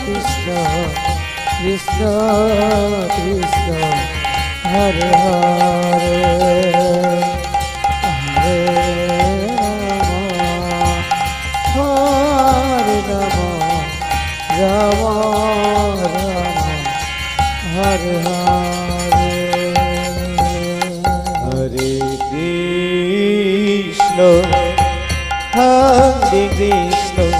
Krishna, Krishna, Krishna Hare Hare. Krishna, Hare Krishna,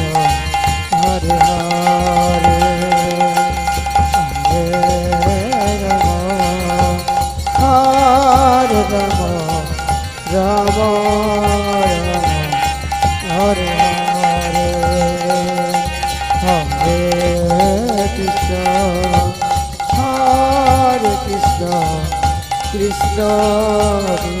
no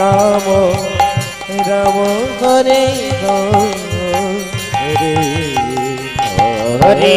Ram Ram Hare Hare Hare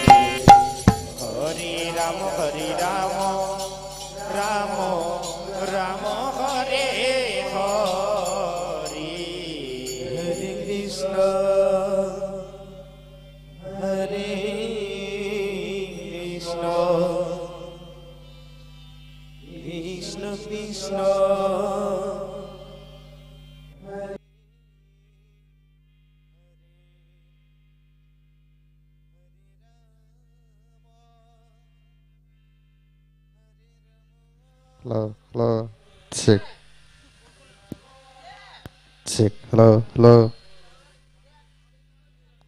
Check. Hello, hello.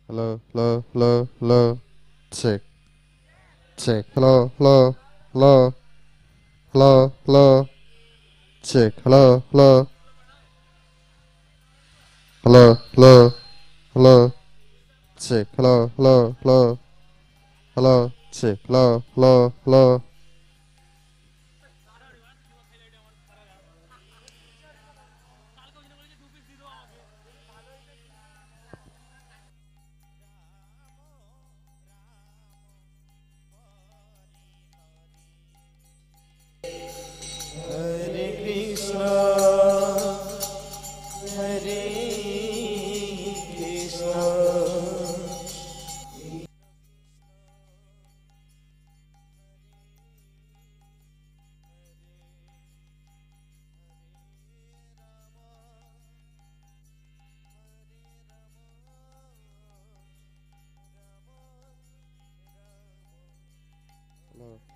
Hello, hello, hello, hello. Check. Check. Hello, hello, hello. Hello, hello. Check. Hello, hello. Hello, hello, hello. Check. Hello, hello, hello. Hello, check. Hello, hello, hello.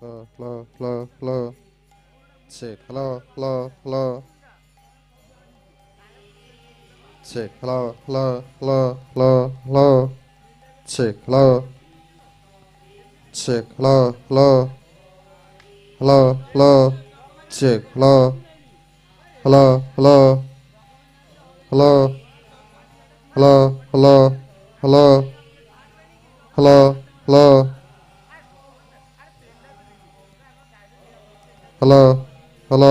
la la la la. Check la la la. Check la la la la la. Check la. Check la la. La la. Check la. La la. La. La la. La. La la. Hello hello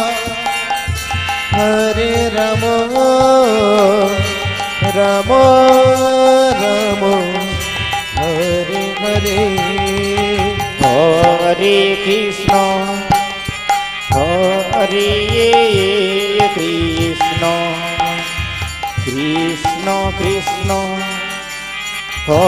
Ramo, Ramo, Hare Hare, Hare Krishna, Hare Krishna, Krishna,